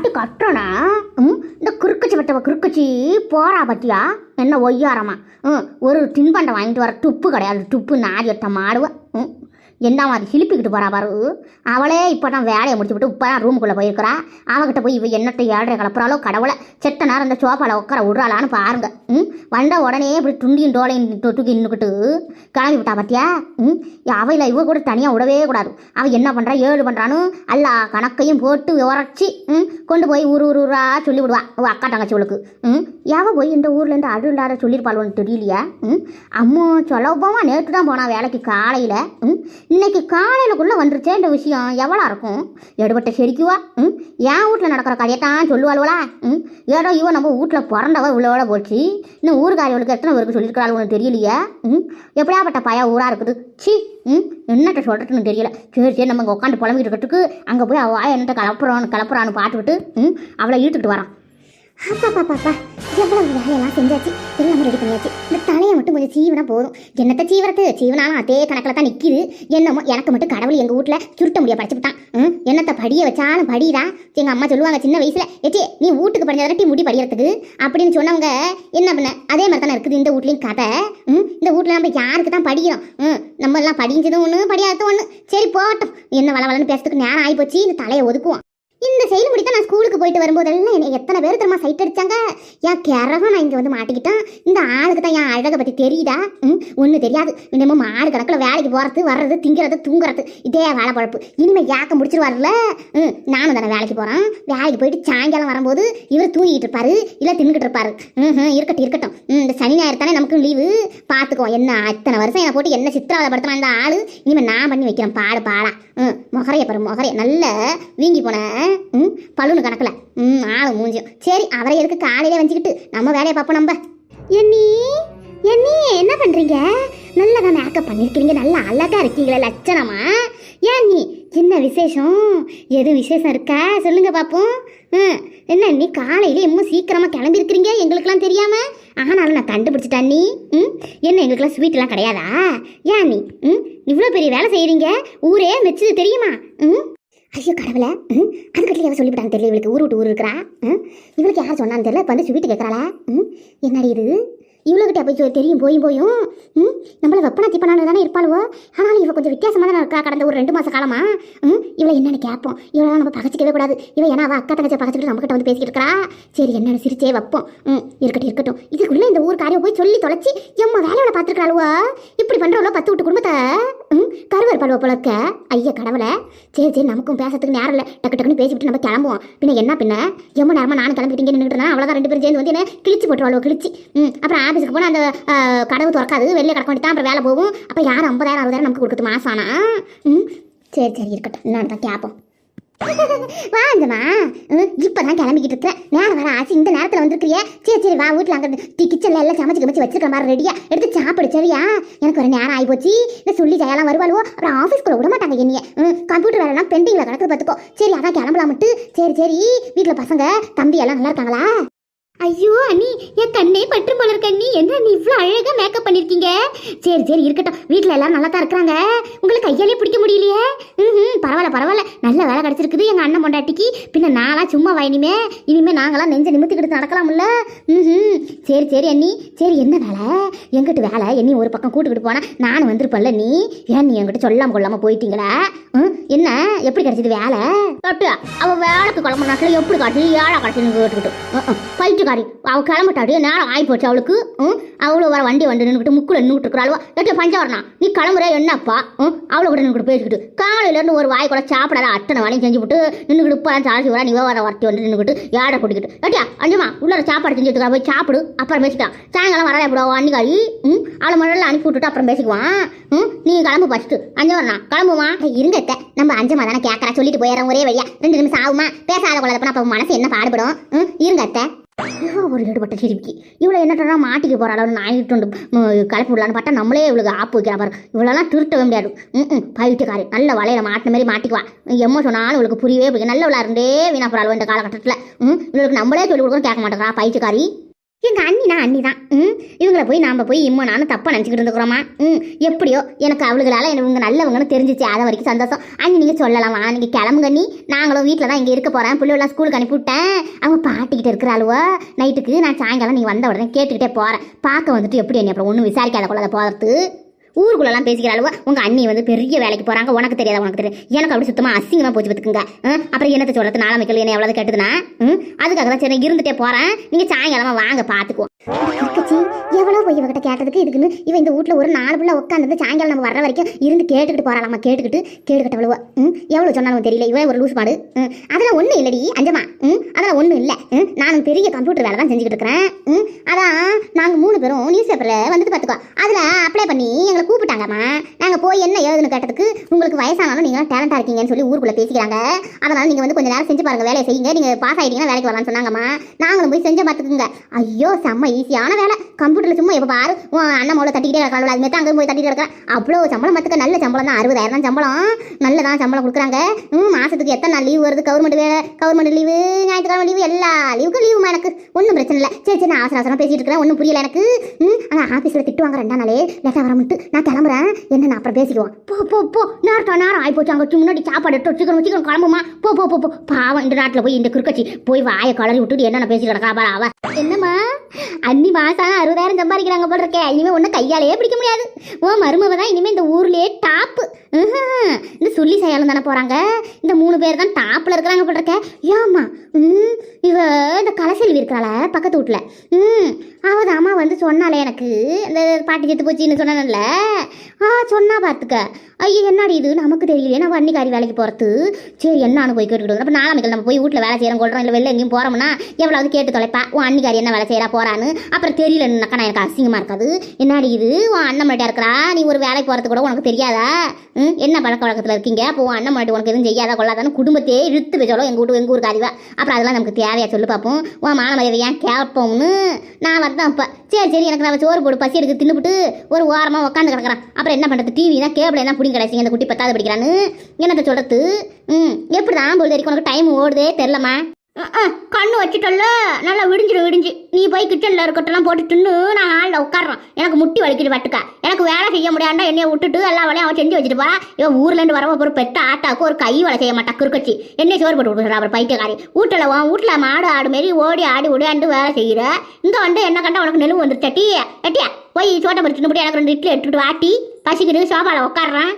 பாட்டுக்கு கட்டுறனா. ம் இந்த குறுக்கச்சி வெட்டவ குறுக்கச்சி போறா பத்தியா? என்ன ஒய்யாரமா. ம் ஒரு தின்பண்டம் வாங்கிட்டு வர துப்பு கிடையாது. துப்பு நாடி எட்ட மாடுவேன் என்ன மாதிரி சிலிப்பிக்கிட்டு போகிறா பாரு. அவளே இப்போ தான் வேலையை முடிச்சு விட்டு இப்போ தான் ரூமுக்குள்ளே போயிருக்கிறா. அவகிட்ட போய் இவ என்னத்தை ஏழரை கிளப்புறாலோ கடவுளை. செத்த நேரம் இந்த சோஃபாவில் உட்கார விடுறாளான்னு பாருங்க. ம்? வந்த உடனே இப்படி துண்டியும் டோலையும் தொட்டுக்கு தூக்கி நின்றுக்கிட்டு கிளம்பி விட்டா பார்த்தியா ம்? அவையில் இவ கூட தனியாக விடவே கூடாது. அவள் என்ன பண்ணுறா ஏழு பண்ணுறான்னு எல்லா கணக்கையும் போட்டு உரைச்சி ம்? கொண்டு போய் ஊர் ஊர் ஊரா சொல்லி விடுவா அக்கா தங்கச்சிவளுக்கு ம்? எவ போய் இந்த ஊர்லேருந்து அடு இல்லாத தெரியலையா? ம்? அம்மா சொலபமாக நேற்று தான் போனா வேலைக்கு காலையில். ம்? இன்னைக்கு காலையிலக்குள்ளே வந்துருச்சே இந்த விஷயம். எவ்வளோ இருக்கும்? எடுபட்ட செரிக்குவா ம்? என் வீட்டில் நடக்கிற கதையை தான் சொல்லுவாள்வளா? ம்? ஏதோ இவன் நம்ம வீட்டில் பிறந்தவ இவ்வளோட போச்சு. இன்னும் ஊருக்காரியவளுக்கு எத்தனை பேருக்கு சொல்லியிருக்கிறாள் தெரியலையா? ம்? எப்படியாப்பட்ட பய ஊராக இருக்குது? சி! ம்? என்னட்ட சொல்கிறதுன்னு தெரியல. சரி சரி நம்ம இங்கே உட்காந்து புலம்பிட்டு இருக்கிறதுக்கு அங்கே போய் அவள் என்னட்ட கலப்புறான்னு கலப்புறான்னு பார்த்துக்கிட்டு ம்? அவளை இழுத்துக்கிட்டு வரான். அப்பா பாப்பா எவ்வளவு வேலையெல்லாம் செஞ்சாச்சு? எல்லாமே ரெடி பண்ணியாச்சு. இந்த தலையை மட்டும் கொஞ்சம் சீவனா போதும். என்னத்த சீவரத்து சீவனாலும் அதே கணக்கில் தான் நிற்கிது என்னமோ எனக்கு மட்டும் கடவுள் எங்கள் வீட்டில் சுருட்ட முடிய படிச்சுட்டான் ம், என்னத்த படிய வச்சாலும் படிதான் எங்கள் அம்மா சொல்லுவாங்க சின்ன வயசில் ஏச்சி நீ வீட்டுக்கு படிஞ்சதாட்டி முடி படிக்கிறதுக்கு அப்படின்னு சொன்னவங்க என்ன பண்ண? அதே மாதிரி தானே இருக்குது இந்த வீட்லேயும் கதை. ம், இந்த வீட்டில் நம்ம யாருக்கு தான் படிக்கிறோம்? ம், நம்ம எல்லாம் படிஞ்சதும் ஒன்று படியாததும் ஒன்று சரி போகட்டும் என்ன வள வளன்னு பேசுறதுக்கு நேரம் ஆகிப்போச்சு இந்த தலையை ஒதுக்குவோம். இந்த செயல் முடித்தான் நான் ஸ்கூலுக்கு போயிட்டு வரும்போதெல்லாம் என்னை எத்தனை பேர் தெரியுமா சைட் அடிச்சாங்க? என் கிரகம் நான் இங்கே வந்து மாட்டிக்கிட்டேன். இந்த ஆளுக்கு தான் என் அழகை பற்றி தெரியுதா? ம் ஒன்றும் தெரியாது. இன்னமும் மாடு கணக்கில் வேலைக்கு போகிறது வர்றது திங்கிறது தூங்குறது இதே வேலை பழப்பு. இனிமேல் யாக்க முடிச்சிருவார்ல ம் நானும் தானே வேலைக்கு போகிறேன் வேலைக்கு போயிட்டு சாயங்காலம் வரும்போது இவர் தூங்கிட்டு இருப்பாரு இல்லை தின்னுக்கிட்டு இருப்பாரு. ம் இருக்கட்டும் இருக்கட்டும். இந்த சனி ஞாயிறு தானே நமக்கு லீவு பார்த்துக்குவோம் என்ன இத்தனை வருஷம் என்னை போட்டு என்ன சித்திரவதைப்படுத்தினா இந்த ஆள்? இனிமேல் நான் பண்ணி வைக்கிறேன் பாடு பாடா. ம் முகரைய பாரு முகரைய. நல்ல வீங்கி போன ம் பழுனு கணக்கில். ம் ஆளு மூஞ்சியும் சரி அவரை எதுக்கு காலையில வச்சுக்கிட்டு நம்ம வேலையை பார்ப்போம் நம்ம. என்னி என்னி என்ன பண்ணுறீங்க நல்லதா மேக்கப் பண்ணியிருக்கீங்க நல்லா அழகா இருக்கீங்களே லட்சணமா? ஏன் நீ என்ன விசேஷம்? எது விசேஷம் இருக்கா? சொல்லுங்க பார்ப்போம் ம் என்ன நீ காலையில் இன்னும் சீக்கிரமாக கிளம்பியிருக்கிறீங்க? எங்களுக்கெல்லாம் தெரியாமல் ஆனாலும் நான் கண்டுபிடிச்சிட்டேன் நீ ம் என்ன எங்களுக்கெல்லாம் ஸ்வீட்லாம் கிடையாதா? ஏன் நீ ம் இவ்வளோ பெரிய வேலை செய்கிறீங்க ஊரே மெச்சது தெரியுமா? ம்? ஐயோ கடவுளை. ம்? அதுக்கட்டில் எவன் சொல்லிவிட்டாங்க தெரியல இவளுக்கு ஊர் விட்டு ஊர் இருக்கிறா? ம்? இவளுக்கு யார் சொன்னான்னு தெரியல. இப்போ வந்து ஸ்வீட்டு கேட்குறாளா ம்? என்னடி இது? இவ்வளோகிட்ட போய் தெரியும் போயும் போயும். ம்? நம்மள வெப்பனா திப்பனானு தானே இருப்பாளுவோ? ஆனாலும் இவ கொஞ்சம் வித்தியாசமாக தானே இருக்கா கடந்த ஒரு ரெண்டு மாத காலமா? ம்? இவளை என்னென்னு கேட்போம். இவளை நம்ம பகச்சிக்கவே கூடாது. இவள் ஏன்னா அவள் அக்கா தங்கச்சி பகச்சிக்கிட்டு நம்மகிட்ட வந்து பேசிக்கிட்டு இருக்கா சரி என்னன்னு சிரிச்சே வைப்போம். ம் இருக்கட்டும் இருக்கட்டும். இதுக்குள்ளே இந்த ஊர் காரியம் போய் சொல்லி தொலைச்சி எம்மா வேலையோட பார்த்துருக்காளுவோ இப்படி பண்ணுறவளோ பத்து விட்டு குடும்பத்தை? ம்? கருவர் பழுவ போல இருக்க. ஐயா கடவுளை. சரி சரி நமக்கும் பேசுறதுக்கு நேரம் இல்லை. டக்கு டக்குன்னு பேசிவிட்டு நம்ம கிளம்புவோம். பின்ன என்ன பின்ன? எம்ம நேரமா நானும் கிளம்பிட்டீங்க நின்றுட்டு அவ்வளோதான் ரெண்டு பேரும் சேர்ந்து வந்து என்ன கிழிச்சு போட்டுருவாளோ கிழிச்சு. ம் அப்புறம் ஆஃபீஸுக்கு போனால் அந்த கடவு திறக்காது வெளியே கிடக்க வேண்டியதான் அப்புறம் வேலை போகும். அப்போ யார் ஐம்பதாயிரம் அறுபதாயிரம் நமக்கு கொடுக்குது மாசானா? ஆனா ம்? சரி சரி இருக்கட்டும். என்னன்னு தான் கேட்போம் வாங்கம்மா இப்போ தான் கிளம்பிக்கிட்டு இருக்கிறேன் நேரம் வர ஆச்சு. இந்த நேரத்தில் வந்துருக்கியே சரி சரி வா வீட்டில் அங்கே கிச்சனில் எல்லாம் சமைச்சு கமைச்சு வச்சிருக்க மாதிரி ரெடியா எடுத்து சாப்பிடு சரியா? எனக்கு ஒரு நேரம் ஆகிப்போச்சு இந்த சொல்லி ஜெயலாம் வருவாளுவோ? அப்புறம் ஆஃபீஸ்க்குள்ள விட மாட்டாங்க என்னைய. கம்ப்யூட்டர் வேலைலாம் பெண்டிங்கில் கிடக்குது பார்த்துக்கோ. சரி அதான் கிளம்பலாமட்டு சரி சரி வீட்டில் பசங்க தம்பி எல்லாம் நல்லா இருக்காங்களா? ஐயோ அண்ணி என் கண்ணே பற்று போல இருக்க அண்ணி. என்ன நீ இவ்வளோ அழகாக மேக்கப் பண்ணியிருக்கீங்க சரி சரி இருக்கட்டும். வீட்டில் எல்லாரும் நல்லா தான் இருக்கிறாங்க. உங்களுக்கு கையாலே பிடிக்க முடியலையே. ம் பரவாயில்ல பரவாயில்ல. நல்ல வேலை கிடச்சிருக்குது எங்கள் அண்ணன் பொண்டாட்டிக்கு. பின்ன நான்லாம் சும்மா இனிமே? இனிமேல் நாங்களாம் நெஞ்ச நிமித்திக்கிட்டு நடக்கலாம்ல ம் சரி சரி அண்ணி சரி என்ன வேலை எங்கிட்ட வேலை என்னி ஒரு பக்கம் கூட்டுக்கிட்டு போனா நானும் வந்திருப்பேன்ல நீ ஏன் நீ என்கிட்ட சொல்லாம கொள்ளாம போயிட்டீங்களா ம் என்ன எப்படி கிடைச்சது வேலை தொட்டு அவ வேலைக்கு கிளம்ப நாட்டில் எப்படி காட்டு ஏழை காட்டுன்னு கேட்டுக்கிட்டு பயிற்றுக்காரி அவள் கிளம்பிட்டாடி நேரம் ஆகி போச்சு அவளுக்கு ம் அவ்வளோ வர வண்டி வந்து நின்றுக்கிட்டு முக்குல நின்றுட்டு இருக்கிறாளுவா எட்டு பஞ்சவரணா நீ கிளம்புற என்னப்பா ம் அவளை கூட நின்றுக்கிட்டு பேசிக்கிட்டு காலையிலேருந்து ஒரு வாய் கூட சாப்பிடாத அத்தனை வேலையும் செஞ்சு விட்டு நின்றுக்கிட்டு இப்போலாம் சாழ்ச்சி வரா நீ வர வரட்டி வந்து நின்றுக்கிட்டு ஏழை கூட்டிக்கிட்டு ஏட்டியா அஞ்சுமா உள்ளார சாப்பாடு செஞ்சுட்டு போய் சாப்பிடு அப்புறம் பேசிக்கலாம் சாயங்காலம் வரல எப்படா அன்னிக்காரி ம் அவளை முதல்ல அனுப்பி விட்டுட்டு அப்புறம் பேசிக்குவான். ம் நீ கிளம்பு ஃபஸ்ட்டு அஞ்சு வரண்ணா கிளம்புமா? இருங்க அத்தை. நம்ம அஞ்சமா தானே கேட்கறா சொல்லிட்டு போயிடறோம் ஒரே வழியா. ரெண்டு நிமிஷம் ஆகுமா? பேசாத குழந்தைப்பா அப்போ மனசு என்ன பாடுபடும்? ம் இருங்க இவ்வளோ ஒரு ஈடுபட்ட சிரிக்கி இவ்வளோ என்ன மாட்டிக்க போகிறாள் நாயிட்டு வந்து கிளப்பி விடலான்னு பார்த்தா நம்மளே இவளுக்கு ஆப்பு வைக்கிற பாரு. இவ்வளோலாம் திருட்டவே முடியாது. ம் ம் பயிட்டுக்காரி நல்ல வலையில மாட்டின மாதிரி மாட்டிக்குவா. எம்மோ சொன்னாலும் இவளுக்கு புரியவே புரியும் நல்ல விளாட்றே வீணா போகிறாள் இந்த காலகட்டத்தில். ம் இவளுக்கு நம்மளே சொல்லி கொடுக்கணும் கேட்க மாட்டேங்கிறா. பயிட்டுக்காரி எங்கள் அண்ணினா அண்ணி தான் ம்? இவங்களை போய் நாம் போய் இம்மோ நானும் தப்பாக நினச்சிக்கிட்டு இருந்துக்கிறோமா? ம்? எப்படியோ எனக்கு அவளுகளால இவங்க நல்லவங்கன்னு தெரிஞ்சிச்சு. அதை வரைக்கும் சந்தோஷம். அண்ணி நீங்கள் சொல்லலாமா. நீங்கள் கிளம்புங்க நீ நாங்களும் வீட்டில் தான் இங்கே இருக்க போகிறேன் பிள்ளைலாம் ஸ்கூலுக்கு அனுப்பிவிட்டேன். அவங்க பாட்டிக்கிட்டு இருக்கிறாளுவோ நைட்டுக்கு நான் சாயங்காலம் நீ வந்த உடனே கேட்டுக்கிட்டே போகிறேன் பார்க்க வந்துட்டு எப்படி என்னை அப்புறம் ஒன்றும் விசாரிக்காத கொள்ளாத போகிறது ஊருக்குள்ளெல்லாம் அளவு உங்க அண்ணி வந்து பெரிய வேலைக்கு போறாங்க. உனக்கு தெரியாத? உனக்கு தெரியும் எனக்கு அப்படி சுத்தமா அசிங்கமா போச்சு பார்த்துக்குங்க. அப்புறம் என்னத்தை சொல்கிறது நாளை மக்கள் என்ன எவ்வளவு கேட்டதுன்னா? ம், அதுக்காக தான் சரி இருந்துட்டே போறேன். நீங்க சாயங்காலமாக வாங்க பாத்துக்குவோம் அக்கச்சி எவ்வளோ போய் இவகிட்ட கேட்டதுக்கு இதுக்குன்னு இவன் இந்த வீட்ல ஒரு நாலு பிள்ளை உட்காந்து சாயங்காலம் நம்ம வர்ற வரைக்கும் இருந்து கேட்டுக்கிட்டு போறாளாமா? கேட்டுக்கிட்டு கேட்டுக்கிட்ட அவ்வளோ ம்? எவ்வளோ சொன்னாலும் தெரியல. இவன் ஒரு லூஸ் மாடு. ம்? அதெல்லாம் ஒன்றும் இல்லடி அஞ்சமா. ம்? அதெல்லாம் ஒன்றும் இல்லை. ம்? நான் பெரிய கம்ப்யூட்டர் வேலை தான் செஞ்சுக்கிட்டு இருக்கிறேன். ம்? அதான் நாங்கள் மூணு பேரும் நியூஸ் பேப்பரில் வந்துட்டு பார்த்துக்கோ அதில் அப்ளை பண்ணி எங்களை கூப்பிட்டாங்கம்மா. நாங்கள் போய் என்ன ஏதுன்னு கேட்டதுக்கு உங்களுக்கு வயசானாலும் நீங்கள் டேலண்டாக இருக்கீங்கன்னு சொல்லி ஊருக்குள்ளே பேசிக்கிறாங்க. அதனால் நீங்கள் வந்து கொஞ்சம் நேரம் செஞ்சு பாருங்க வேலையை செய்யுங்க. நீங்கள் பாஸ் ஆகிட்டீங்கன்னா வேலைக்கு வரலாம்னு சொன்னாங்கம்மா. நாங்களும் போய் செஞ்சு பார்த்துக்குங்க ஐயோ செம்ம ஈஸியான வேலை. கம்ப்யூட்டரில் சும்மா எப்போ பாரு உன் அண்ணன் மோளை தட்டிக்கிட்டே இருக்கலாம் அதுமாரி தான் அங்கே போய் தட்டிட்டு இருக்கலாம் அவ்வளோ சம்பளம் பார்த்துக்க நல்ல சம்பளம் தான். அறுபதாயிரம் தான் சம்பளம். நல்லதான் சம்பளம் கொடுக்குறாங்க. ம் மாதத்துக்கு எத்தனை நாள் லீவ் வருது? கவர்மெண்ட் வேலை கவர்மெண்ட் லீவு ஞாயிற்றுக்கிழமை லீவு எல்லா லீவுக்கும் லீவுமா எனக்கு. ஒன்றும் பிரச்சனை இல்லை. சரி சரி நான் அவசர அவசரம் பேசிட்டு இருக்கிறேன். ஒன்றும் புரியல எனக்கு. ம் ஆனால் ஆஃபீஸில் திட்டு வாங்க ரெண்டா நாளே. லேட்டாக வரமுட்டு நான் கிளம்புறேன். என்ன நான் அப்புறம் பேசிக்குவோம். போ போ போ. நேரம் நேரம் ஆயிப்போச்சு. அங்கே முன்னாடி சாப்பாடு எடுத்து சீக்கிரம் சீக்கிரம் கிளம்புமா? போ போ போ போ. பாவம் இந்த நாட்டில் போய் இந்த குறுக்கச்சி போய் வாயை கலரி விட்டுட்டு என்னென்ன பேசி கிடக்கா பாரு அவ. என்னம்மா? அன்னி மாசம் அறுபதாயிரம் சம்பாதிக்கிறாங்க போல இருக்கே. இனிமே ஒன்றும் கையாலேயே பிடிக்க முடியாது. ஓ மருமவ தான் இனிமே இந்த ஊர்லயே டாப்பு இந்த சொல்லி செய்யாலும் தானே போறாங்க. இந்த மூணு பேர் தான் டாப்ல இருக்கிறாங்க போல இருக்கே. ஏமா இவ இந்த கலசெல்வி இருக்கிறாள பக்கத்து வீட்டில். ம் அவள் அம்மா வந்து சொன்னாலே எனக்கு. இந்த பாட்டி செத்து போச்சுன்னு சொன்னானல்ல ஆ சொன்னா பார்த்துக்க ஐயோ என்னடி இது? நமக்கு தெரியலையே நம்ம அன்னிக்காரி வேலைக்கு போகிறது சரி என்னான்னு போய் கேட்டுக்கிட்டு அப்போ நாளாமிக்கல் நம்ம போய் வீட்டில் வேலை செய்கிறோம் கொள்றோம் இல்லை வெளில எங்கேயும் போகிறோம்னா எவ்வளவு கேட்டு தொலைப்பா உன் அன்னிக்காரி என்ன வேலை செய்கிறா போகிறான்னு அப்புறம் தெரியலன்னாக்கா நான் எனக்கு அசிங்கமாக இருக்காது. என்னடி இது? உன் அண்ணன் மட்டும் இருக்கிறா? நீ ஒரு வேலைக்கு போகிறது கூட உனக்கு தெரியாதா? ம் என்ன பழக்க வழக்கத்தில் இருக்கீங்க? அப்போ உன் அண்ணன் மட்டும் உனக்கு எதுவும் செய்யாதா கொள்ளாதான்னு குடும்பத்தையே இழுத்து வச்சாலும் எங்கள் வீட்டு எங்கள் ஊருக்கு அறிவா அப்புறம் அதெல்லாம் நமக்கு தேவையா சொல்லு பார்ப்போம் உன் மான மரியாதை ஏன் கேட்போம்னு? நான் வந்தேன் இப்போ சரி சரி எனக்கு நம்ம சோறு போடு பசி எடுக்க தின்னுபிட்டு ஒரு ஓரமாக உட்காந்து கிடக்குறான். அப்புறம் என்ன பண்ணுறது டிவினா கேபிள் என்ன பிடிங்க கிடைச்சிங்க இந்த குட்டி பத்தாவது படிக்கிறான்னு. என்னத்தை சொல்கிறது ம் எப்படி தான் பொழுது வரைக்கும் உனக்கு டைம் ஓடுதே தெரிலம்மா கண்ணு வச்சுட்டல்ல. நல்லா விடிஞ்சிடும் விடிஞ்சு. நீ போய் கிச்சனில் இருக்கட்டெல்லாம் போட்டு தின்னு நான் ஹாலில் உட்காடுறோம் எனக்கு முட்டி வலிக்குது பட்டுக்க. எனக்கு வேலை செய்ய முடியாண்டா என்னைய விட்டுட்டு எல்லா வேலையும் அவன் செஞ்சு வச்சுட்டு போறா. இவன் ஊர்லேருந்து வரவ ஒரு பெத்த ஆட்டாக்கு ஒரு கை வேலை செய்ய மாட்டா குறுக்கச்சி என்னை சோறு போட்டு விடுறா அவர் பைத்தியக்காரி. வீட்டில் உன் வீட்டில் மாடு ஆடு மாரி ஓடி ஆடி ஓடியாண்டு வேலை செய்கிற இங்கே வந்து என்ன கண்டா உனக்கு நெலுவு வந்துருச்சா டீ. எட்டியா போய் சோட்டை பறிச்சு முடி எனக்கு ரெண்டு இட்லி எடுத்துட்டு வாட்டி பசிக்குது சோபாவில் உட்காடுறேன்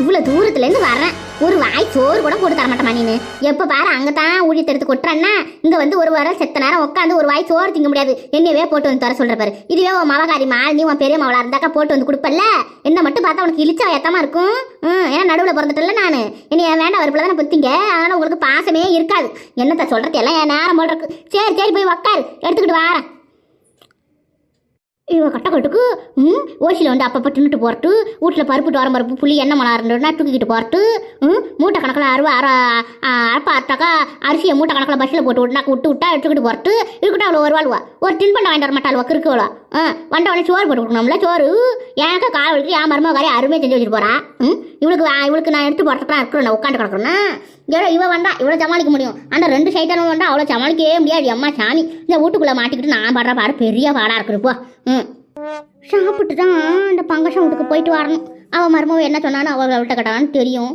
இவ்வளோ தூரத்துலேருந்து வர்றேன். ஒரு வாய் சோறு கூட போட்டு தர மாட்டேமா நீனு. எப்போ பாரு அங்கே தான் ஊழியத்தை எடுத்து கொட்டுறேன்னா இங்கே வந்து ஒரு வாரம் செத்த நேரம் உட்காந்து ஒரு வாய் சோறு திங்க முடியாது. என்னையவே போட்டு வந்து தர சொல்கிற பாரு. இதுவே உன் மவகாரி மால் நீ உன் பெரிய மவளா இருந்தாக்கா போட்டு வந்து கொடுப்பல்ல? என்ன மட்டும் பார்த்தா உனக்கு இழிச்சா ஏத்தமா இருக்கும்? ம் ஏன்னா நடுவில் பிறந்துட்டல நான். என்னைய வேண்டாம் வரப்பில் தானே புத்திங்க? அதனால் உங்களுக்கு பாசமே இருக்காது. என்னத்த சொல்கிறது எல்லாம் என் நேரம் போல் இருக்கு. சரி சரி போய் உக்காரு. எடுத்துக்கிட்டு வாரேன். இவன் கட்டக்கட்டுக்கு ம் ஓசியில் வந்து அப்பப்போ தின்னுட்டு போகிறது வீட்டில் பருப்பு துவரம் பருப்பு புளி எண்ணெய் மலா இருந்ததுன்னா தூக்கிக்கிட்டு போகிறது ம் மூட்டை கணக்கில் அறுவா அர அரப்பா அரைட்டாக்கா அரிசியை மூட்டை கணக்கில் பஸ்ஸில் போட்டு விட்டுனா விட்டு விட்டா எடுத்துக்கிட்டு போகிறது இருக்கட்டும் அவ்வளோ ஒரு வாழ்வா? ஒரு தின்பண்டம் வாங்கிட்டு வர மாட்டாள் கிறுக்குவளா ஆ வண்ட சோறு போட்டு கொடுக்கணும்ல சோறு? எனக்கு கால் வலிக்கு? என் மருமகாரி அருமையாக செஞ்சு வச்சுட்டு போகிறான் ம் இவளுக்கு இவளுக்கு நான் எடுத்து போகிறதுக்குலாம் இருக்கிறேன் நான் உட்காந்து கிடக்குறேன்னா இவ்வளோ இவன் வந்தா இவ்வளோ சமாளிக்க முடியும்? அந்த ரெண்டு சைட்டானும் வந்தா அவ்வளோ சமாளிக்கவே முடியாது. அம்மா சாமி இந்த வீட்டுக்குள்ளே மாட்டிக்கிட்டு நான் பாடுற பாரு பெரிய பாடாக இருக்குதுப்பா ம். சாப்பிட்டு தான் இந்த பங்கஷம் வீட்டுக்கு போயிட்டு வரணும். அவள் மருமவ என்ன சொன்னாலும் அவள் அவள்கிட்ட கேட்டான்னு தெரியும்.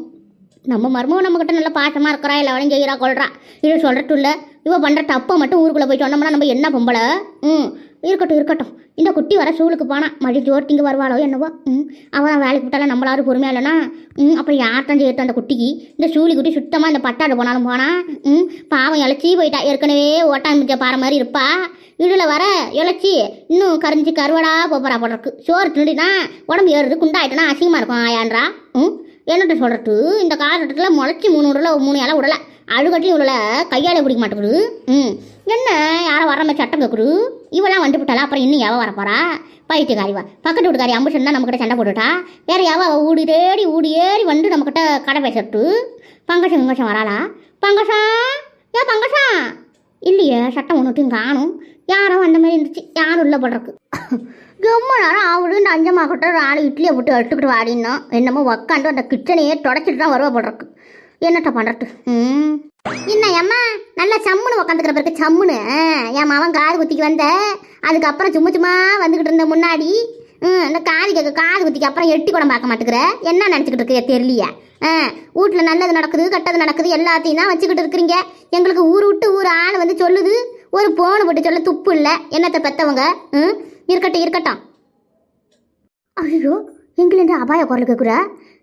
நம்ம மருமவ நம்மக்கிட்ட நல்ல பாசமாக இருக்கிறா இல்லை அவளையும் செய்கிறா கொள்றா இது சொல்கிறட்டும் இல்லை. இவ பண்ணுற தப்பை மட்டும் ஊருக்குள்ளே போய் சொன்னோம்னா நம்ம என்ன பொம்பளை? ம். இருக்கட்டும் இருக்கட்டும். இந்த குட்டி வர ஸ்கூலுக்கு போனா மழை ஜோட்டிங்க வருவாளோ என்னவோ? ம் அவன் வேலைக்கு விட்டாலும் நம்மளாரும் பொறுமையாக இல்லைனா ம் அப்புறம் யார்தான் செய்யட்டும் அந்த குட்டிக்கு? இந்த சூழி குட்டி சுத்தமாக இந்த பட்டாடு போனாலும் போனால் ம் பாவம் இழைச்சி போயிட்டா. ஏற்கனவே ஓட்டாமிச்ச பாறை மாதிரி இருப்பா. இதில் வர இழைச்சி இன்னும் கரைஞ்சி கருவடா போகிறா போடுறக்கு சோறு திண்டுனா உடம்பு ஏறுது குண்டாயிட்டனா அசிங்கமாக இருக்கும். ஆயான்றா? ம் என்னட்டு சொல்கிறது இந்த காலகட்டத்தில் முளைச்சி மூணு உடல மூணு இலை விடலை அழுகட்டியும் விடல கையால் பிடிக்க மாட்டேங்குது. ம் என்ன? யாரோ வர மாதிரி சட்டம் கேட்குது இவெல்லாம் வந்து விட்டாளா? அப்புறம் இன்னும் எவ வரப்போறா? பயிற்றுக்காரிவா வா பக்கத்து வீட்டுக்காரி அம்புஷன் தான் நம்மக்கிட்ட சண்டை போட்டுட்டா? வேற எவ ஊடி தேடி ஊடி ஏறி வந்து நம்மக்கிட்ட கடை பேசட்டு பங்கசம் பங்கசம் வராளா? பங்கசம் ஏன் பங்கசம் இல்லையே சட்டம் ஒன்றுட்டும் காணும். யாரோ அந்த மாதிரி இருந்துச்சு. யாரும் இல்லை போடுறக்கு ரொம்ப நேரம் அவளு இந்த அஞ்சமாக்கிட்ட நாலு இட்லியை போட்டு எடுத்துக்கிட்டு வாடினோம் என்னமோ உக்காந்து அந்த கிச்சனையே தொடச்சிட்டு தான் வருவா போடுறக்கு என்னட்ட பண்ணுறது ம். என்ன ஏம்மா? நல்லா சம்முன்னு உக்காந்துக்கிற பிறகு சம்முன்னு ஆ, என் மாவன் காது குத்திக்கு வந்த. அதுக்கப்புறம் சும்மா சும்மா வந்துக்கிட்டு இருந்த முன்னாடி ம் இந்த காது கேட்க காது குத்திக்கு அப்புறம் எட்டி குடம் பார்க்க மாட்டேங்கிற என்ன நினச்சிக்கிட்டு இருக்க தெரியலையே? ஆ வீட்டில் நல்லது நடக்குது கெட்டது நடக்குது எல்லாத்தையும் தான் வச்சுக்கிட்டு இருக்கிறீங்க. எங்களுக்கு ஊர் விட்டு ஊர் ஆள் வந்து சொல்லுது. ஒரு போன் போட்டு சொல்ல துப்பு இல்லை. என்னத்தை பெற்றவங்க ம் இருக்கட்டும் இருக்கட்டும். ஐயோ எங்கிலேருந்து அபாய குரல் கேட்குற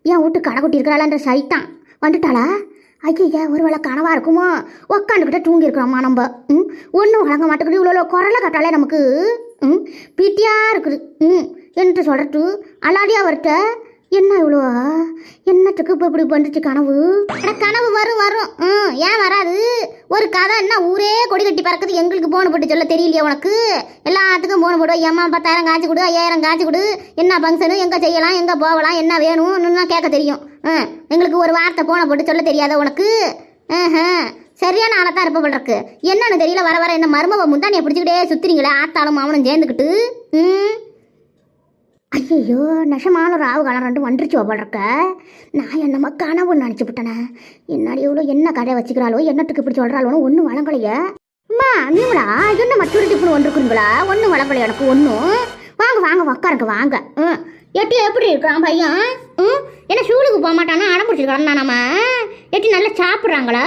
என் வீட்டு கடைக்குட்டி இருக்கிறாளான்ற சைத்தான். வந்துட்டாளா? ஐயா ஒருவேளை கனவாக இருக்குமா? உக்காந்துக்கிட்ட தூங்கியிருக்கிறோம்மா நம்ம? ம்? ஒன்றும் வழங்க மாட்டேங்குது. இவ்வளோ குரலை கட்டாலே நமக்கு ம்? பீட்டியாக இருக்குது. ம்? என்று சொல்கிறது அலாடியாக வரட்ட என்ன இவ்வளோ? என்னத்துக்கு இப்போ இப்படி பண்ணுச்சு கனவு? கனவு வரும் வரும். ம் ஏன் வராது? ஒரு கதை என்ன ஊரே கொடி கட்டி பறக்குது? எங்களுக்கு போன போட்டு சொல்ல தெரியலையா உனக்கு? எல்லாத்துக்கும் போன போடுவோம் ஏம்மா பத்தாயிரம் காய்ச்சி கொடு ஐயாயிரம் காய்ச்சி கொடு. என்ன ஃபங்க்ஷனு எங்கே செய்யலாம் எங்கே போகலாம் என்ன வேணும்னு கேட்க தெரியும். ம் எங்களுக்கு ஒரு வார்த்தை போன போட்டு சொல்ல தெரியாத உனக்கு? ஆஹ் சரியான ஆளை தான் இருப்ப இருக்கு. என்னன்னு தெரியல வர வர என்ன மருமவ முந்தானியை பிடிச்சிக்கிட்டே சுத்துறீங்களே ஆத்தாலும் அவனும் சேர்ந்துக்கிட்டு? ம்? ஐயோ நெசமான ஒரு ஆவு காலம் ரெண்டு வந்துருச்சு போடுறக்க நான் என்னம்மா கனவு நினச்சி விட்டனே என்னாடி இவ்வளோ என்ன கதை வச்சுக்கிறாளோ என்னத்துக்கு இப்படி சொல்கிறாளோன்னு ஒன்றும் வழங்கலையே. அம்மா நீங்களா என்ன மற்றொரு ஒன்று ஒன்றுக்குறீங்களா ஒன்றும் வழங்கலை எனக்கு ஒன்றும் வாங்க வாங்க உக்காருங்க வாங்க. ம். எட்டி எப்படி இருக்கான் பையன்? ம். என்ன ஸ்கூலுக்கு போக மாட்டானா? அடம்பிடிச்சிருக்கான் நம்ம எட்டி நல்லா சாப்பிட்றாங்களா?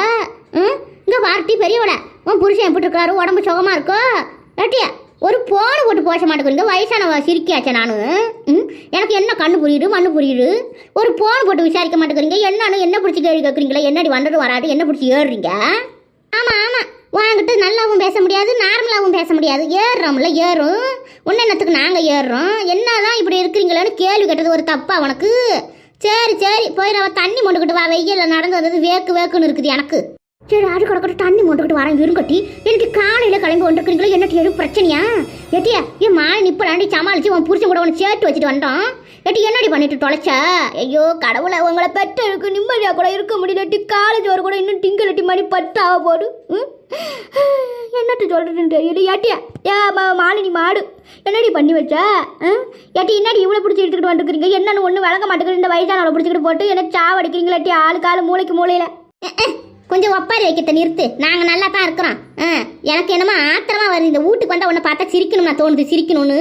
ம். இங்கே வார்த்தை பெரியவளை உன் புருஷன் எப்படி இருக்காரு உடம்பு சுகமாக இருக்கோ? எட்டியா. ஒரு போனை போட்டு போச மாட்டேங்குறீங்க வயசானவ சிரிக்காச்சே நானும் எனக்கு என்ன கண்ணு புரியுது மண்ணு புரியுது? ஒரு போன் போட்டு விசாரிக்க மாட்டேங்கிறீங்க. என்னன்னு என்ன பிடிச்சி கேள்வி கேட்குறீங்களா என்னடி வந்தது வராது? என்ன பிடிச்சி ஏறுறீங்க? ஆமாம் ஆமாம் வாங்கிட்டு நல்லாவும் பேச முடியாது நார்மலாகவும் பேச முடியாது. ஏறுறோம்ல ஏறும். ஒன்று என்னத்துக்கு நாங்கள் ஏறுறோம்? என்னதான் இப்படி இருக்கிறீங்களேன்னு கேள்வி கேட்டது ஒரு தப்பா உனக்கு? சரி சரி. போய் தண்ணி மொண்டுக்கிட்டு வா. வெயில்ல நடந்து வந்தது வேக்கு வேக்குன்னு இருக்குது எனக்கு. சரி அது கிடக்கட்டும் தண்ணி மொண்டுக்கிட்டு வரேன் இருங்கட்டி. எனக்கு காலையில் கிளம்பி வந்துருக்கீங்களா என்ன எதுவும் பிரச்சனையா? எட்டியா என் மாலை நிப்பலாண்டி சமாளிச்சு உன் புருஷன் கூட உனக்கு சேர்த்து வச்சுட்டு வந்தோம் எட்டி என்னடி பண்ணிட்டு தொலைச்ச? ஐயோ கடவுளை உங்களை பெற்றெடுக்கு நிம்மதியாக கூட இருக்க முடியலட்டி காலேஜ் ஒரு கூட இன்னும் திங்களட்டி மணி பட்டாவ போடு. ம்? என்னட்டு சொல்கிறதுன்னு தெரியல. ஏட்டியா ஏ மாலினி மாடு. என்னடி பண்ணி வச்ச? ம்? ஏட்டி என்னடி இவ்வளோ பிடிச்சி எடுத்துக்கிட்டு வந்துருக்கிறீங்க? என்னன்னு ஒன்று வழங்க மாட்டேங்குது. இந்த வயசானவளை பிடிச்சிக்கிட்டு போட்டு என்ன சாவடிக்கிறீங்களாட்டி ஆளு ஆள் மூளைக்கு மூளையில்? கொஞ்சம் ஒப்பாரி வைக்கிறத நிறுத்து. நாங்கள் நல்லா தான் இருக்கிறோம். ஆ எனக்கு என்னமோ ஆத்திரமா வருது. இந்த வீட்டுக்கு வந்தால் உன்னை பார்த்தா சிரிக்கணும்னா தோணுது. சிரிக்கணும்னு.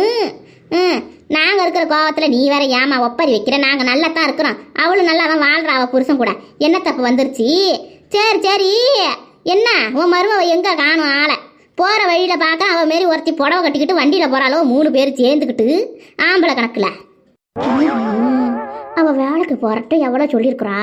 ம் நாங்கள் இருக்கிற கோவத்தில் நீ வேற ஏமா ஒப்பாரி வைக்கிற? நாங்கள் நல்லா தான் இருக்கிறோம். அவளும் நல்லா தான் வாழ்கிறா அவள் புருஷன் கூட. என்ன தப்பு வந்துருச்சு? சரி சரி. என்ன? உன் மருமவ எங்கே காணும் ஆளை? போகிற வழியில் பார்க்க அவள் மாரி ஒருத்தி புடவை கட்டிக்கிட்டு வண்டியில் போகிறாளோ மூணு பேர் சேர்ந்துக்கிட்டு ஆம்பளை கணக்கில். அவள் வேலைக்கு போகிறட்ட எவ்வளோ சொல்லியிருக்கிறா?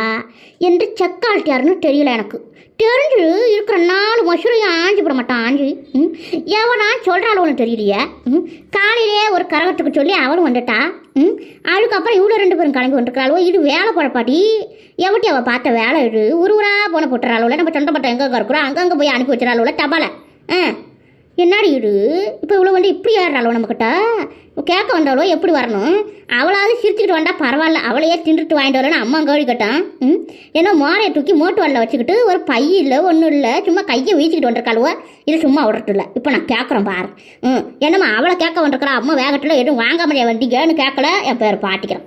என்று செக்கால்ட்டியாருன்னு தெரியல எனக்கு. தெரிஞ்சு இருக்கிற நாலு மசுரையும் ஆஞ்சு விட மாட்டான் ஆஞ்சு. ம்? எவனா சொல்கிறாளோன்னு தெரியலையே. ம்? காலையிலே ஒரு கரகத்துக்கு சொல்லி அவளும் வந்துட்டா. ம்? அதுக்கப்புறம் இவ்வளோ ரெண்டு பேரும் கிளம்பி வந்துருக்கிறாளோ? இது வேலை குழப்பாட்டி எவட்டி அவள் பார்த்த வேலை இது? ஒரு ஊராக போன போட்டுறாளோ? நம்ம சொந்தப்பட்ட எங்கே இருக்கிறோம் அங்கங்கே போய் அனுப்பி வச்சுறாளோ தபாலை. ஆ? என்னடி இடு இப்போ இவ்வளோ வந்து இப்படி ஏறாளோ நம்மக்கிட்ட கேட்க வந்தாலோ எப்படி வரணும்? அவளாவது சிரிச்சுக்கிட்டு வந்தால் பரவாயில்ல. அவளையே தின்றுட்டு வாங்கிட்டு வரலன்னு அம்மா கேள்வி கேட்டான். ம்? ஏன்னா மோரையை தூக்கி மோட்டு வரல வச்சுக்கிட்டு ஒரு பை இல்லை ஒன்றும் இல்லை. சும்மா கையை வீசிக்கிட்டு வந்திருக்காளுவோ. இது சும்மா விடட்டு இல்லை இப்போ நான் கேட்குறேன் பாரு. ம். என்னம்மா அவளை கேட்க வந்திருக்கிறா? அம்மா வேகட்டில் எதுவும் வாங்காமல் வந்தீங்கன்னு கேட்கல. என் பேர் பாட்டிக்கிறேன்.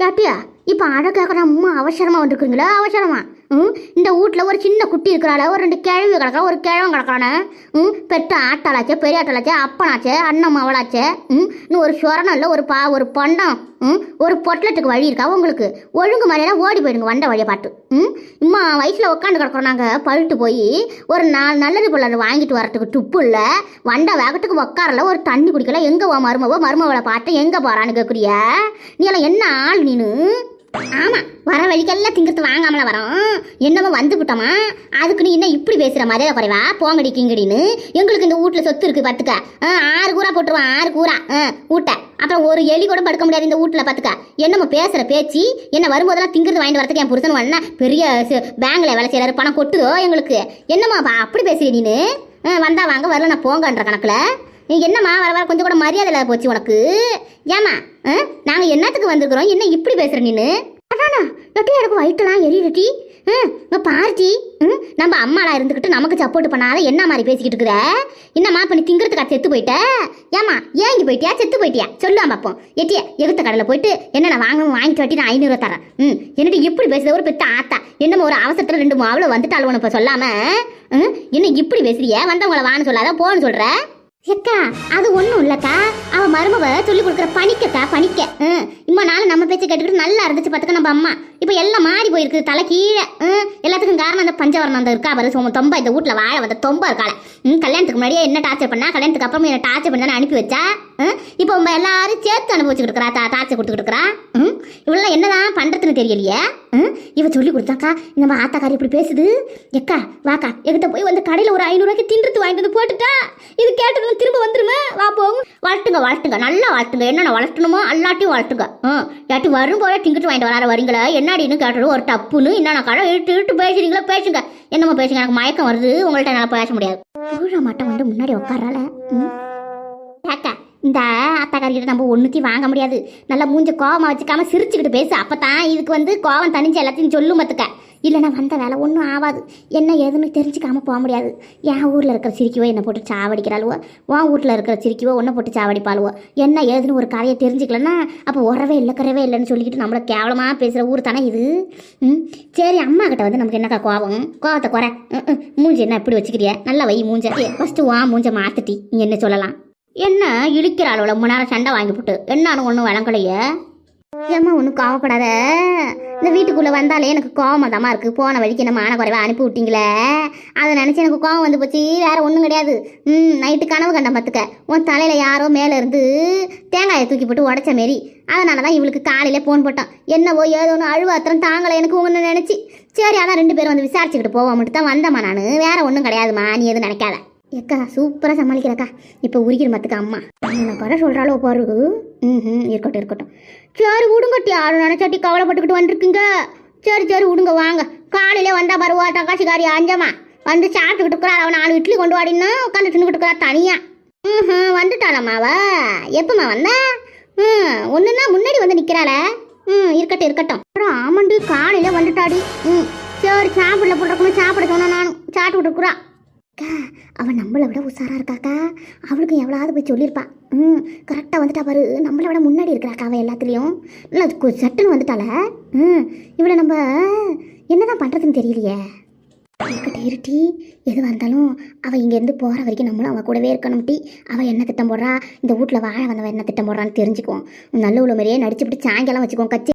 யாட்டியா இப்போ அழகாக கேட்குற அம்மா அவசரமாக வந்துருக்குறீங்களா அவசரமாக ம்? இந்த வீட்டில் ஒரு சின்ன குட்டி இருக்கிறாள் ஒரு ரெண்டு கிழவி கிடக்கா ஒரு கிழவன் கிடக்குறானே ம்? பெற்ற ஆட்டாளாச்சே பெரிய ஆட்டாளாச்சே அப்பனாச்சே அண்ணன் அவளாச்சே ம்? இன்னும் ஒரு சொரணம் இல்லை ஒரு பா ஒரு பண்டம் ம்? ஒரு பொட்டலத்துக்கு வழி இருக்கா உங்களுக்கு? ஒழுங்கு மாதிரியெல்லாம் ஓடி போயிடுங்க வந்த வழியை பார்த்து. ம்? இம்மா வயசில் உட்காந்து கிடக்குறோம் நாங்கள் பழுட்டு போய் ஒரு நாலு நல்லது பிள்ளை வாங்கிட்டு வரத்துக்கு துப்பு இல்லை வண்ட வேகத்துக்கு உட்காரல ஒரு தண்ணி குடிக்கல எங்கே வா மருமவோ மருமவளை பார்த்து எங்கே போகிறான்னு கேட்குறிய நீ எல்லாம் என்ன ஆள் நீனு? ஆமாம் வர வழிக்கெல்லாம் திங்கிறது வாங்காமல வரோம். என்னமோ வந்து விட்டோமா அதுக்கு நீ என்ன இப்படி பேசுகிற மரியாதை குறைவா? போங்கடி கிங்கடின்னு. எங்களுக்கு இந்த வீட்டுல சொத்து இருக்குது பார்த்துக்க ஆ, ஆறு கூரா போட்டுருவான் ஆறு கூரா. ஆ வீட்டை. அப்புறம் ஒரு எலி கூட படுக்க முடியாது இந்த வீட்டுல பார்த்துக்க என்னமோ பேசுகிற பேச்சு என்ன வரும்போதெல்லாம் திங்கிறது வாங்கிட்டு வரதுக்கு என் புருஷன் வந்தா பெரிய பேங்கில் வேலை செய்யறாரு பணம் கொட்டுதோ எங்களுக்கு? என்னம்மா அப்படி பேசுறீ நீனு? ஆ, வந்தா வாங்க வரல நான் போங்கன்ற கணக்கில். நீ என்னம்மா வர வர கொஞ்சம் கூட மரியாதை இல்லாத போச்சு உனக்கு. ஏமா நாங்கள் என்னத்துக்கு வந்திருக்கிறோம்? என்ன இப்படி பேசுற நீனு? அதானா? எட்டி எனக்கு வயிற்றுலாம் எரியுதுட்டி ம் இங்க பார்ட்டி ம் நம்ம அம்மாலாம் இருந்துக்கிட்டு நமக்கு சப்போர்ட் பண்ணாத என்ன மாதிரி பேசிக்கிட்டு இருக்கிற? என்னம்மா இப்போ நீ திங்கிறதுக்காக செத்து போயிட்ட? ஏம்மா ஏங்கி போயிட்டியா? செத்து போயிட்டியா? சொல்லுவான் பார்ப்போம் எட்டிய எகுத்த கடையில் போயிட்டு என்ன நான் வாங்கணும் வாங்கிட்டு வட்டி நான் ஐநூறுவா தரேன். ம் என்னடி இப்படி பேசுத ஒரு பெத்த ஆத்தா. என்னமோ ஒரு அவசரத்தில் ரெண்டு மாவுல வந்துட்டாலும் இப்போ சொல்லாம ம் என்ன இப்படி பேசுறிய? வந்தவங்கள வான்னு சொல்லாத போன்னு சொல்ற? எக்கா அது ஒன்றும் இல்லக்கா. அவ மருமவ சொல்லி கொடுக்குற பணிக்கக்கா பணிக்க. ம் இம்மா நாள் நம்ம பேச்சை கேட்டுக்கிட்டு நல்லா இருந்துச்சு பார்த்துக்க நம்ம அம்மா. இப்போ எல்லாம் மாறி போயிருக்கு தலை கீழே. ம் எல்லாத்துக்கும் காரணம் அந்த பஞ்சவரணம் அந்த இருக்கா பாரு சோம தொம்ப இந்த வீட்டில் வாழ வந்த தொம்ப இருக்காள் ம் கல்யாணத்துக்கு முன்னாடியே என்ன டார்ச்சர் பண்ணா கல்யாணத்துக்கு அப்புறம் என்ன டார்ச்சர் பண்ணி அனுப்பி வச்சா? ம் இப்போ உங்க எல்லாரும் சேர்த்து அனுபவிச்சுக்கிட்டு இருக்கிறா தா டார்ச்சர் கொடுத்துக்கிட்டு இருக்கிறா? ம் இவளெல்லாம் என்னதான் பண்றதுன்னு தெரியலையே? ம் இவ சொல்லி கொடுத்தாக்கா இந்த ஆத்தாக்காரி இப்படி பேசுது? எக்கா வாக்கா எங்கிட்ட போய் வந்து கடையில் ஒரு ஐநூறுரூவாய்க்கு தின்றுத்து வாங்கிட்டு வந்து போட்டுட்டா? இது கேட்டதும் திரும்ப வந்துருமே. வா போகும் வளர்த்துங்க வளர்த்துங்க. நல்லா வளர்த்துங்க. என்னென்ன வளர்த்தணுமோ எல்லாத்தையும் வளர்த்துங்க. ம் யாட்டி வரும் போல டிங்கிட்டு வாங்கிட்டு வராத வரீங்களா. என்னடின்னு கேட்டது? ஒரு டப்புன்னு என்னென்ன கடை இழுத்து இழுத்து பேசுறீங்களா பேசுங்க. என்னமோ பேசுங்க எனக்கு மயக்கம் வருது. உங்கள்கிட்ட என்னால் பேச முடியாது. பூழா மட்டும் வந்து முன்னாடி உட்காரால. ஏக்கா இந்த அத்தாக்காரிக்கிட்ட நம்ம ஒன்றுத்தையும் வாங்க முடியாது. நல்லா மூஞ்ச கோவமாக வச்சுக்காம சிரிச்சுக்கிட்டு பேசு. அப்போ தான் இதுக்கு வந்து கோவம் தனிஞ்சு எல்லாத்தையும் சொல்லும் பார்த்துக்க இல்லைன்னா வந்த வேலை ஒன்றும் ஆகாது என்ன ஏதுன்னு தெரிஞ்சுக்காமல் போக முடியாது. என் ஊரில் இருக்கிற சிரிக்கிவோ என்னை போட்டு சாவடிக்கிறாளுவோ உன் வீட்டில் இருக்கிற சிரிக்கிவோ ஒன்றை போட்டு சாவடிப்பாளுவோ. என்ன ஏதுன்னு ஒரு கதையை தெரிஞ்சுக்கலன்னா அப்போ உறவே இல்லை கரவே இல்லைன்னு சொல்லிக்கிட்டு நம்மளை கேவலமாக பேசுகிற ஊர் தானே இது? ம்? சரி அம்மா கிட்ட வந்து நமக்கு என்னக்கா கோபம்? கோவத்தை குறை. மூஞ்சி என்ன இப்படி வச்சுக்கிறிய? நல்லா வை மூஞ்ச. ஃபஸ்ட்டு வா மூஞ்ச மாத்துட்டி. நீ என்ன சொல்லலாம்? என்ன இழுக்கிற அளவில் ரொம்ப நேரம் சண்டை வாங்கி போட்டு. என்னன்னு ஒன்றும் வழங்கலையே ஏம்மா ஒன்றும் கோவப்படாத. இந்த வீட்டுக்குள்ளே வந்தாலே எனக்கு கோவமாக இருக்குது போன வழிக்கு என்ன மான குறைவாக அனுப்பி விட்டீங்களே? அதை நினச்சி எனக்கு கோவம் வந்து போச்சு. வேற ஒன்றும் கிடையாது. ம் நைட்டு கனவு கண்டம் பார்த்துக்க. உன் தலையில் யாரோ மேலே இருந்து தேங்காயை தூக்கி போட்டு உடச்ச மாரி. அதனால தான் இவளுக்கு காலையில் ஃபோன் போட்டோம் என்னவோ ஏதோ ஒன்று அழுவாத்திரம் தாங்களே எனக்கு ஒன்று நினச்சி. சரி அதான் ரெண்டு பேரும் வந்து விசாரிச்சுக்கிட்டு போவோம்ட்டு தான் வந்தம்மா நான். வேற ஒன்றும் கிடையாதும்மா. நீ எதுவும் நினைக்காத. ஏக்கா சூப்பராக சமாளிக்கிறக்கா. இப்போ உரிக்கிற மத்துக்கு அம்மா. என்ன கடை சொல்கிறாலோ பாரு. ம் இருக்கட்டும் இருக்கட்டும். சரி விடுங்கட்டி ஆளு நினச்சாட்டி கவலைப்பட்டுக்கிட்டு வந்துருக்கீங்க. சரி சரி விடுங்க வாங்க. காலையிலே பருவா பாருவா தக்காசிக்காரி அஞ்சம்மா வந்து சாப்பிட்டுக்கிட்டு இருக்கிறா அவன் நாலு இட்லி கொண்டு வாடினா உட்காந்து தின்னுக்கிட்டு இருக்கிறா தனியா. ம் வந்துட்டாளம்மாவா. எப்பம்மா வந்தா? ம் ஒன்றுனா முன்னாடி வந்து நிற்கிறாள ம் இருக்கட்டும் இருக்கட்டும். அப்புறம் ஆமாண்டி காலையில் வந்துட்டாடி. ம் சரி சாப்பிடல போட்டுருக்கணும் சாப்பிட சொன்னேன் நானும். சாப்பிட்டுக்கிட்டு இருக்கிறா. அக்கா அவள் நம்மளை விட உஷாரா இருக்காக்கா? அவளுக்கும் எவ்வளவு போய் சொல்லியிருப்பா. ம் கரெக்டாக வந்துட்டா பாரு. நம்மளை விட முன்னாடி இருக்கிறாக்கா அவள் எல்லாத்துலேயும். இல்லை கு- சட்டுன்னு வந்துட்டால ம் இவளை நம்ம என்னதான் பண்ணுறதுன்னு தெரியலையே. இருக்கட்டும் இருட்டி எதுவாக இருந்தாலும் அவள் இங்கேருந்து போகிற வரைக்கும் நம்மளும் அவள் கூடவே இருக்கணும் டி. அவள் என்ன திட்டம் போடுறா? இந்த வீட்டில் வாழ வந்தவன் என்ன திட்டம் போடுறான்னு தெரிஞ்சுக்குவோம். நல்ல உள்ள மாதிரியே நடிச்சுப்பிட்டு சாயங்காலம் வச்சுக்குவோம் கச்சி